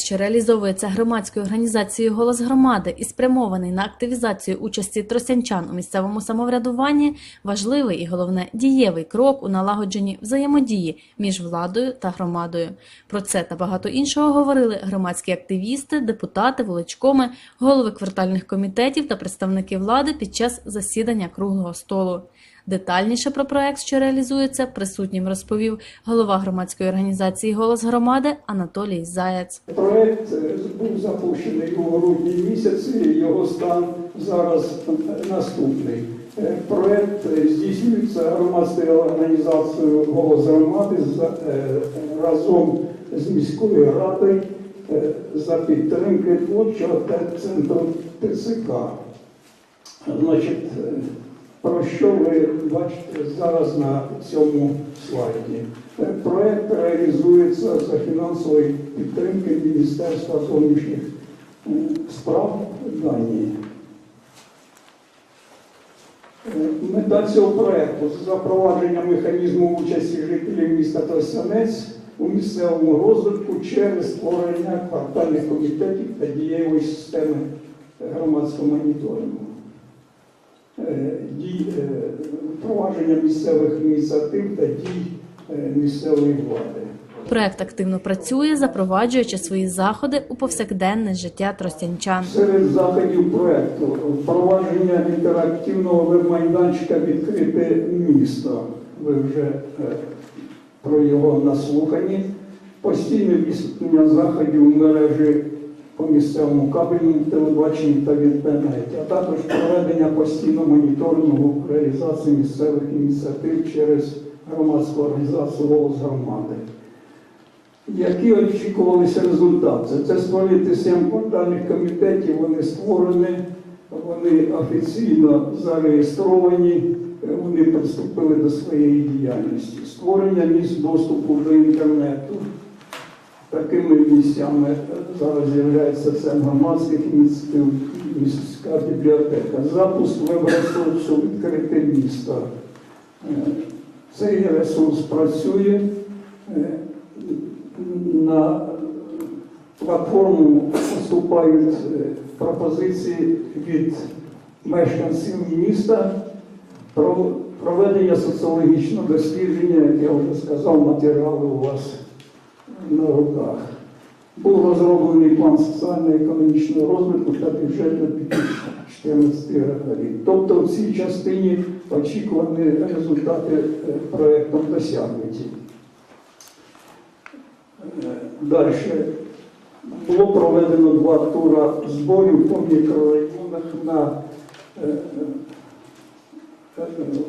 Що реалізовується громадською організацією Голос громади і спрямований на активізацію участі тросянчан у місцевому самоврядуванні, важливий і головне дієвий крок у налагодженні взаємодії між владою та громадою. Про це та багато іншого говорили громадські активісти, депутати, воличкоми, голови квартальних комітетів та представники влади під час засідання круглого столу. Детальніше про проект, що реалізується, присутнім розповів голова громадської організації Голос громади Анатолій Заяц. Проект е, був запущений у грудні місяці, його стан зараз наступний. Е, Проект е, здійснюється громадською організацією «Голос громади» разом з міською радою за підтримки творчого центру ТЦК. Значить, про що ви бачите зараз на цьому слайді? Е, Проект реалізується за фінансової підтримки Міністерства зовнішніх справ Данії. Е, Мета цього проекту запровадження механізму участі жителів міста Тростянець у місцевому розвитку через створення квартальних комітетів та дієвої системи громадського моніторингу. Е, е, впровадження місцевих ініціатив та дій е, місцевої влади. Проект активно працює, запроваджуючи свої заходи у повсякденне життя тростянчан. Серед заходів проекту впровадження інтерактивного веб-майданчика відкрите місто. Ви вже про його наслухані. Постійне відсутнення заходів в мережі по місцевому кабельному телебаченні та в інтернеті, а також проведення постійного моніторингу реалізації місцевих ініціатив через громадську організацію «Голос громади». Які очікувалися результати? Це створити сім квартальних комітетів, вони створені, вони офіційно зареєстровані, вони приступили до своєї діяльності. Створення місць доступу до інтернету. Такими місцями зараз з'являється це громадських ініціатив, міська бібліотека, запуск веб-ресурсу відкрите місто. Е, Цей ресурс працює. Е, на платформу поступають е, пропозиції від мешканців міста про проведення соціологічного дослідження, як я вже сказав, матеріали у вас на руках. Був розроблений план соціально-економічного розвитку та бюджет на 2014 рік. Тобто в цій частині очікувані результати е, проєктом досягнуті. Далі було проведено два тура зборів по мікрорайонах на е, е,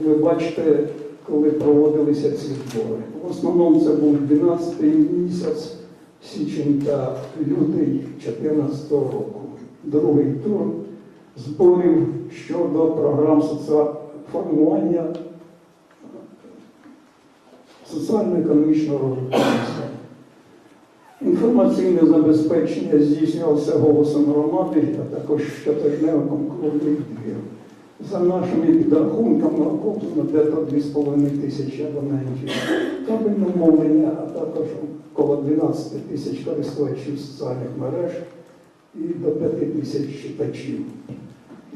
ви бачите, коли проводилися ці збори. В основному це був 12 місяць, січень та лютий 2014 року. Другий тур зборів щодо програм формування соціально-економічного розвитку. Інформаційне забезпечення здійснювалося голосом громади, а також щотижневим круглий двір. За нашими підрахунками охоплено дето 2,5 тисячі абонентів кабельного мовлення, а також коло 12 тисяч користувачів соціальних мереж і до 5 тисяч читачів.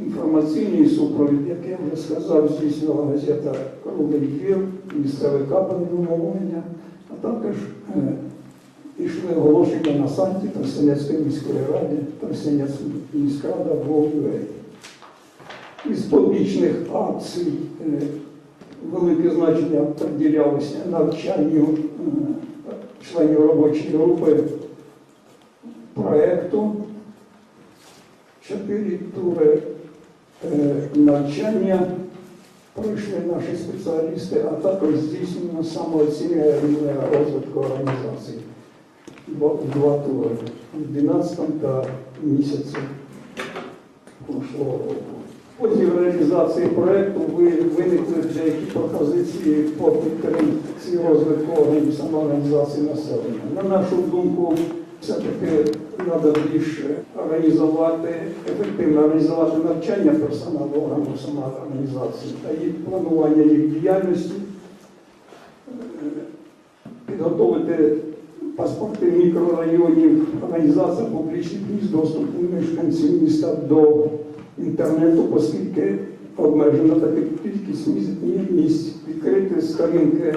Інформаційний супровід, як я вже сказав, здійснювала газета Круглий двір, місцеве кабельне мовлення, а також е, Пішли оголошення на сайті Тростянецької міської ради, Тростянецька міськрада Вовює. Із побічних акцій е, велике значення приділялося навчанню е, членів робочої групи проєкту. Чотири тури е, навчання пройшли наші спеціалісти, а також здійснено самооцінювання розвитку організації два, два тури в 12 та місяці прошлого року. Потім реалізації проєкту ви виникли деякі пропозиції по підтримці розвитку самоорганізації населення. На нашу думку, все-таки треба більше організувати, ефективно організувати навчання персоналу органів самоорганізації та їх планування їх діяльності, е, підготовити паспорти мікрорайонів, організація публічних місць, доступу мешканців міста до інтернету, оскільки обмежена така кількість місць, відкрити сторінки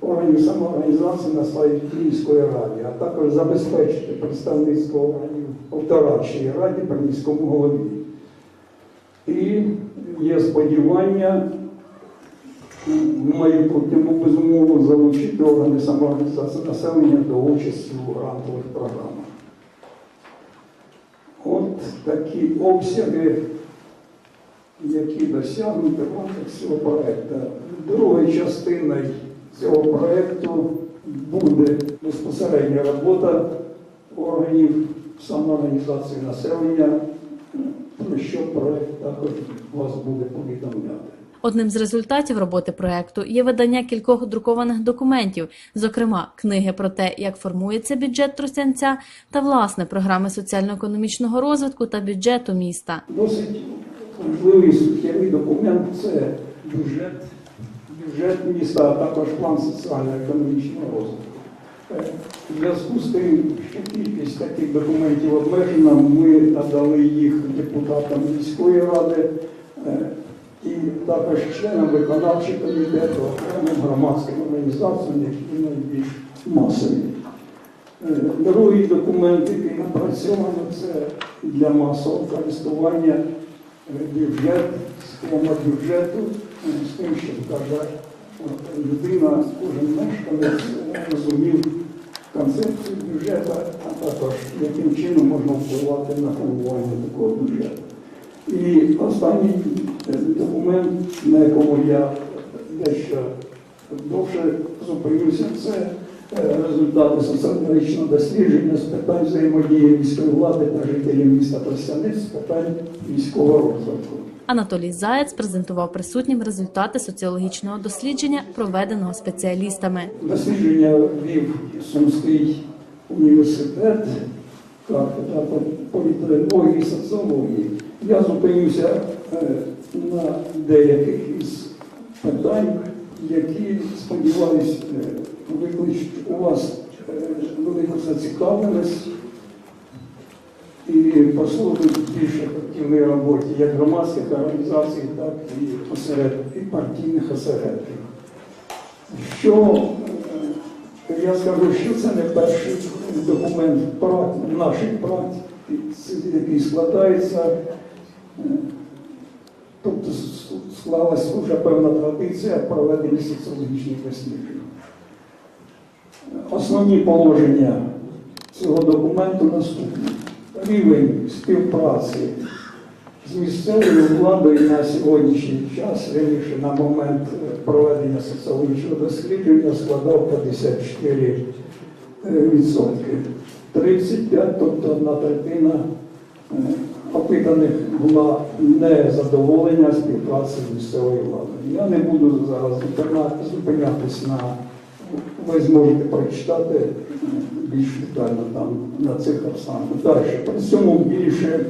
органів самоорганізації на сайті міської ради, а також забезпечити представництво органів дорадчій раді при міському голові. І є сподівання в майбутньому безумовно залучити органи самоорганізації населення до участі у грантових програмах. От такі обсяги, які досягнуті в рамках цього проєкту. Другою частиною цього проєкту буде безпосередня робота органів самоорганізації населення, про що проєкт також вас буде повідомляти. Одним з результатів роботи проекту є видання кількох друкованих документів, зокрема книги про те, як формується бюджет Тростянця та власне програми соціально-економічного розвитку та бюджету міста. Досить важливий суттєвий документ це бюджет, бюджет міста, а також план соціально-економічного розвитку. Е, В зв'язку з тим, що кількість таких документів обмежена, ми надали їх депутатам міської ради е, і також членам виконавчого комітету, окремим громадським організаціям, які найбільш масові. Е, Другий документ, який напрацьовано, це для масового користування е, бюджет, схема бюджету, з тим, щоб кожна е, людина, кожен мешканець розумів концепцію бюджету, а також яким чином можна впливати на формування такого бюджету. І останній документ, на якому я дещо довше зупинюся, це результати соціологічного дослідження з питань взаємодії міської влади та жителів міста Тростянець з питань міського розвитку. Анатолій Заєць презентував присутнім результати соціологічного дослідження, проведеного спеціалістами. Дослідження вів Сумський університет, кафедра політології і соціології. Я зупинюся е, на деяких із питань, які, сподіваюсь, е, викличуть у вас велику зацікавленість і послужить більш ефективній роботі як громадських організацій, так і осередків, і партійних осередків. Що е, я скажу, що це не перший документ нашої практики, який складається. е, Тобто с- склалась вже певна традиція проведення соціологічних досліджень. Основні положення цього документу наступні. Рівень співпраці з місцевою владою на сьогоднішній час, раніше на момент е, проведення соціологічного дослідження складав 54 відсотки. 35, тобто одна третина е, опитаних була незадоволення співпраці з місцевою владою. Я не буду зараз зупинятись на ви зможете прочитати більш детально там на цих саме. Далі. При цьому більше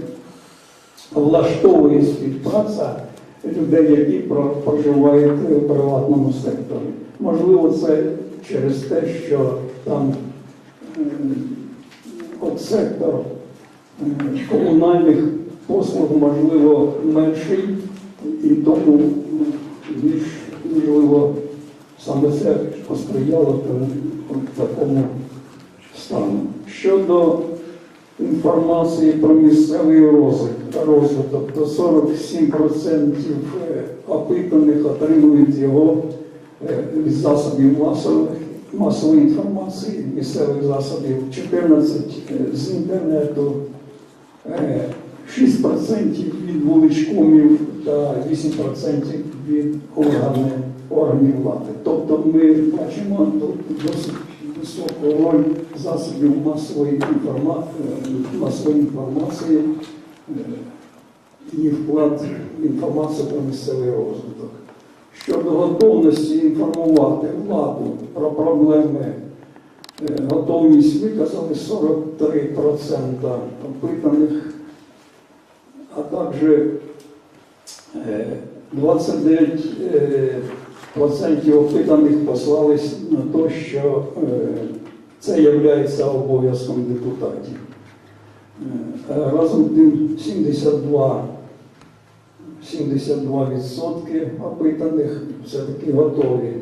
влаштовує співпраця людей, які про- проживають в приватному секторі. Можливо, це через те, що там от сектор комунальних послуг, можливо, менший, і тому більш можливо саме це посприяло такому стану. Щодо інформації про місцевий розвиток, то 47% опитаних отримують його е, від засобів масових, масової інформації, місцевих засобів, 14% з інтернету, е, 6% від вуличкомів та 8% від органів, органів влади. Тобто ми бачимо досить високу роль засобів масової інформації, масової інформації е, і вклад в інформацію про місцевий розвиток. Щодо готовності інформувати владу про проблеми, е, готовність виказали 43% опитаних, а також е, 29% е, процентів опитаних послались на те, що е, Це є обов'язком депутатів. Е, Разом з тим 72, 72% опитаних все-таки готові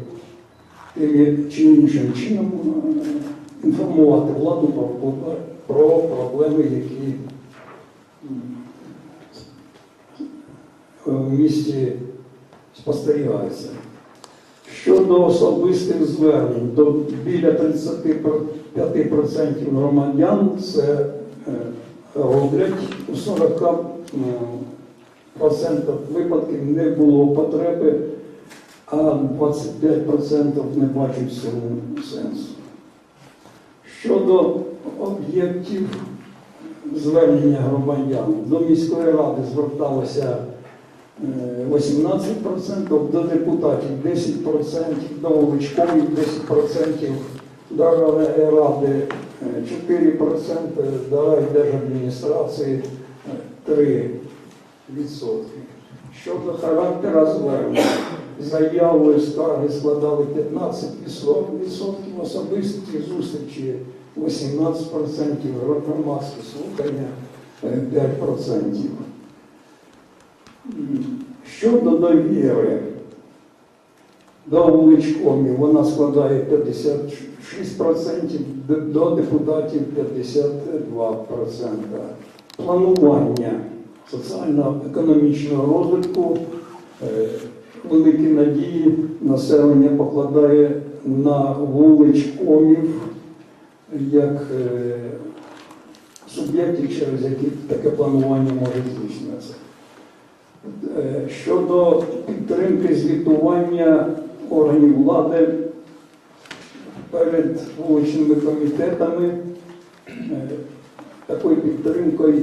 тим чи іншим чином е, інформувати владу про, про- про проблеми, які в місті спостерігаються. Щодо особистих звернень, до біля 35% громадян це е, роблять у 40% випадків не було потреби, а 25% не бачать в цьому сенсу. Щодо об'єктів звернення громадян, до міської ради зверталося е, 18%, до депутатів 10%, до вуличкових 10%, до ради е, 4%, до райдержадміністрації е, 3%. Щодо характера звернення, заяви скарги складали 15%, особисті зустрічі 18%, громадські слухання е, 5%. Щодо довіри до вуличкомів, вона складає 56%, до депутатів 52%. Планування соціально-економічного розвитку, е, великі надії населення покладає на вуличкомів як е, суб'єктів, через які таке планування може здійснюватися. Е, Щодо підтримки звітування органів влади перед вуличними комітетами, е, такою підтримкою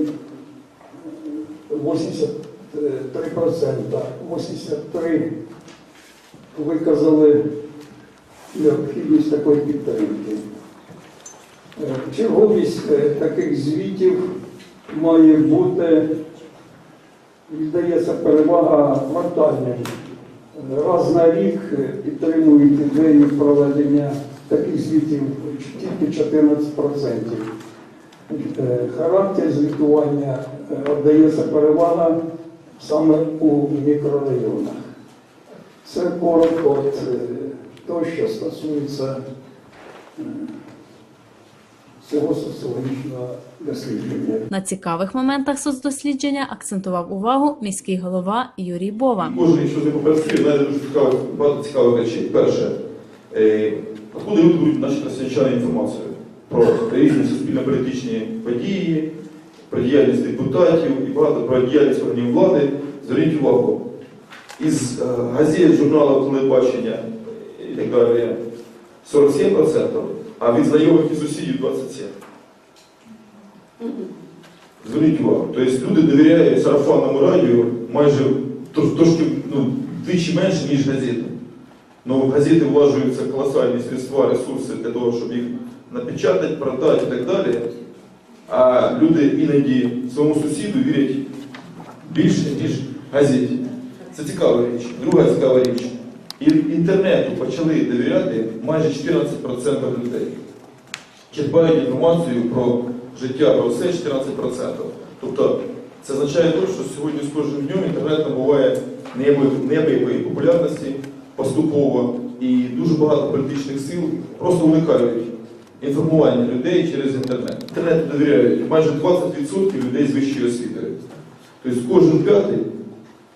83%, 83 виказали необхідність такої підтримки. Е, Черговість е, таких звітів має бути віддається перевага квартальним. Раз на рік е, підтримують ідею проведення таких звітів тільки 14%. Е, Характер звітування е, віддається перевага саме у мікрорайонах. Це коротко от, е, що стосується е, цього соціологічного дослідження. На цікавих моментах соцдослідження акцентував увагу міський голова Юрій Бова. Кожен, що з ним попрацює, дуже багато цікавих речей. Перше, е, откуда люди беруть наші росіянчани інформацію про різні суспільно-політичні події, про діяльність депутатів і багато про діяльність органів влади. Зверніть увагу, із е, газет, журналів, телебачення і так далі 47%, а від знайомих і сусідів 27%. Зверніть увагу. Тобто люди довіряють сарафанному радіо майже тр- трошки ну, вдвічі менше, ніж газети. Ну, газети влажуються колосальні средства, ресурси для того, щоб їх напечатати, продати і так далі. А люди іноді своєму сусіду вірять більше, ніж газеті. Це цікава річ. Друга цікава річ. І інтернету почали довіряти майже 14% людей. Черпають інформацію про життя, все 14%. Тобто це означає те, що сьогодні з кожним днем інтернет набуває неабиякої популярності поступово, і дуже багато політичних сил просто уникають інформування людей через інтернет. Інтернету довіряють майже 20% людей з вищою освітою. Тобто кожен п'ятий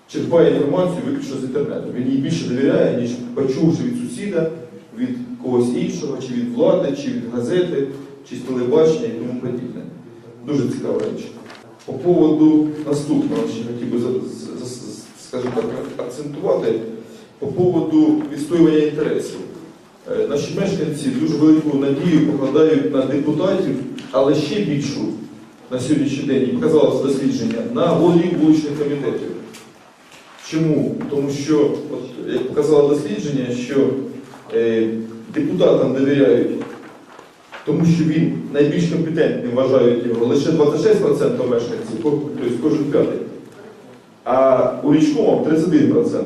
черпає інформацію виключно з інтернету. Він їй більше довіряє, ніж почувши від сусіда, від когось іншого, чи від влади, чи від газети, чи з телебачення і тому подібне. Дуже цікава річ. По поводу наступного, що хотів би скажімо так, акцентувати, по поводу відстоювання інтересів. Е, Наші мешканці дуже велику надію покладають на депутатів, але ще більшу на сьогоднішній день, і показало це дослідження, на голів вуличних комітетів. Чому? Тому що, от, як показало дослідження, що е, депутатам довіряють, тому що він найбільш компетентним вважають його лише 26% мешканців, тобто кожен п'ятий. А у річковому 31%.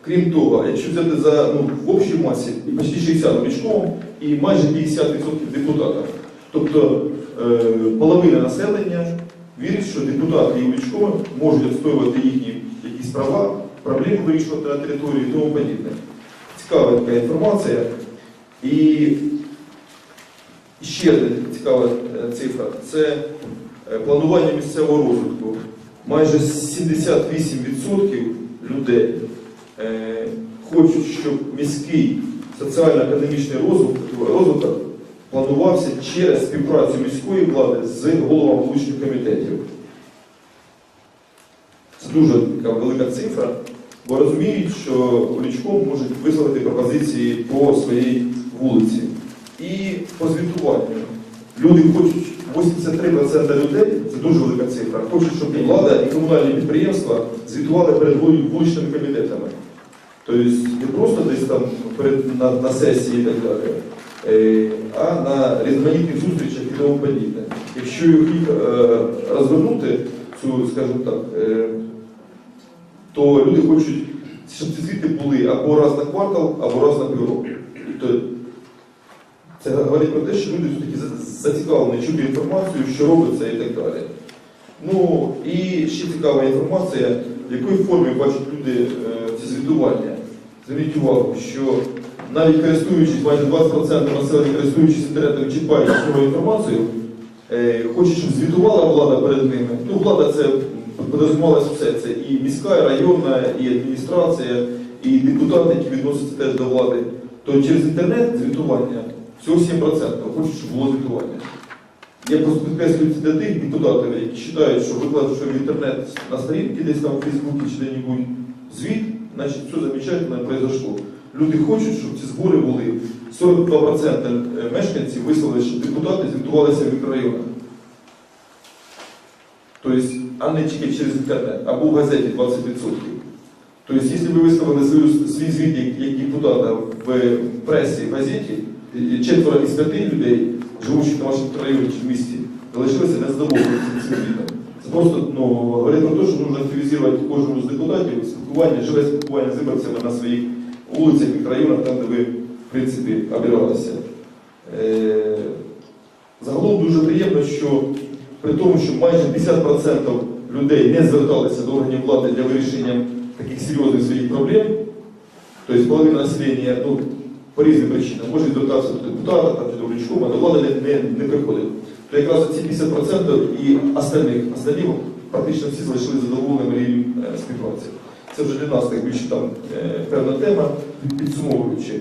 Крім того, якщо взяти за ну, в общій масі і почти 60 Величковим і майже 50% депутатів. Тобто е, половина населення вірить, що депутати і Величковим можуть відстоювати їхні якісь права, проблеми вирішувати на території і тому подібне. Цікава така інформація. І ще одна цікава е, цифра це е, планування місцевого розвитку. Майже 78% людей е, хочуть, щоб міський соціально-економічний розвиток, планувався через співпрацю міської влади з головами вуличних комітетів. Це дуже така велика цифра, бо розуміють, що Лічком можуть висловити пропозиції по своїй вулиці. І по звітуванню. Люди хочуть, 83% людей, це дуже велика цифра, хочуть, щоб влада і комунальні підприємства звітували перед вули- вуличними комітетами. Тобто не просто десь там перед, на, на сесії і так далі, е, а на різноманітних зустрічах і тому подібне. Якщо їх е, розвернути, цю, скажімо так, е, то люди хочуть, щоб ці звіти були або раз на квартал, або раз на півроку. Це говорить про те, що люди все-таки зацікавлені чути інформацію, що робиться і так далі. Ну і ще цікава інформація, в якій формі бачать люди е, це звітування. Зверніть увагу, що навіть користуючись, майже 20% населення користуючись інтернетом, чіпаючи свою інформацію, е, хочуть, щоб звітувала влада перед ними. Ну, влада це подразумівалося все. Це і міська, і районна, і адміністрація, і депутати, які відносяться теж до влади. То через інтернет звітування всього 7% хочуть, щоб було звітування. Я просто підкреслюю це для тих депутатів, які вважають, що викладаючи в інтернет на сторінки десь там в Фейсбуці чи де-небудь звіт, значить все замечательно произошло. Люди хочуть, щоб ці збори були. 42% мешканців висловили, щоб депутати звітувалися в мікрорайонах. Тобто, а не тільки через інтернет, або в газеті 20%. Тобто, якщо ви висловили свій звіт як, депутата в пресі, в газеті, четверо із п'яти людей, живучих на вашому районі чи в місті, залишилися незадоволені цим звітом. Це просто ну, говорить про те, що потрібно активізувати кожному з депутатів спілкування, живе спілкування з виборцями на своїх вулицях, мікрорайонах, там, де ви, в принципі, обиралися. Е, Загалом дуже приємно, що при тому, що майже 50% людей не зверталися до органів влади для вирішення таких серйозних своїх проблем, тобто половина населення, ну, по різним причинам, може звертатися до депутата, там, чи до Глічкома, до влади не, не, не приходить. То якраз ці 50% і остальних, остальні практично всі залишили задоволеними рівнем співпраці. Це вже для нас так більше там е, певна тема, підсумовуючи.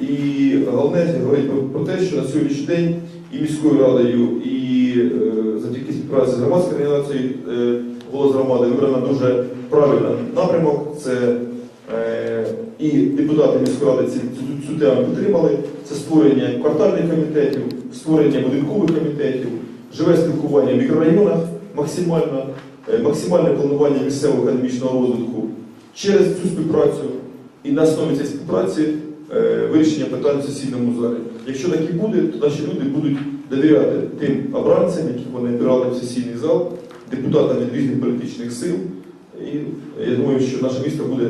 І головне говорить про те, що на сьогоднішній день і міською радою, і е, завдяки співпраці з громадською організацією е, голос громади вибрано дуже правильний напрямок. Це е, і депутати міської ради цю, цю тему підтримали. Це створення квартальних комітетів, створення будинкових комітетів, живе спілкування в мікрорайонах максимально, е, максимальне планування місцевого економічного розвитку через цю співпрацю і на основі цієї співпраці е, вирішення питань в сесійному залі. Якщо таке буде, то наші люди будуть довіряти тим обранцям, яких вони обирали в сесійний зал, депутатам від різних політичних сил. І я думаю, що наше місто буде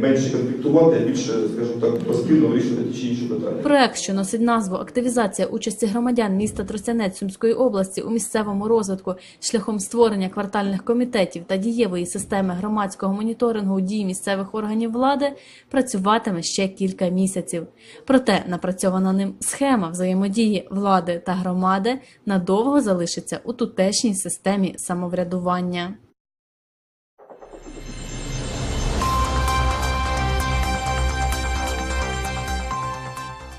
менше конфліктувати, більше, скажімо так, поспільно вирішувати ті чи інші питання. Проект, що носить назву Активізація участі громадян міста Тростянець Сумської області у місцевому розвитку шляхом створення квартальних комітетів та дієвої системи громадського моніторингу дій місцевих органів влади, працюватиме ще кілька місяців. Проте напрацьована ним схема взаємодії влади та громади надовго залишиться у тутешній системі самоврядування.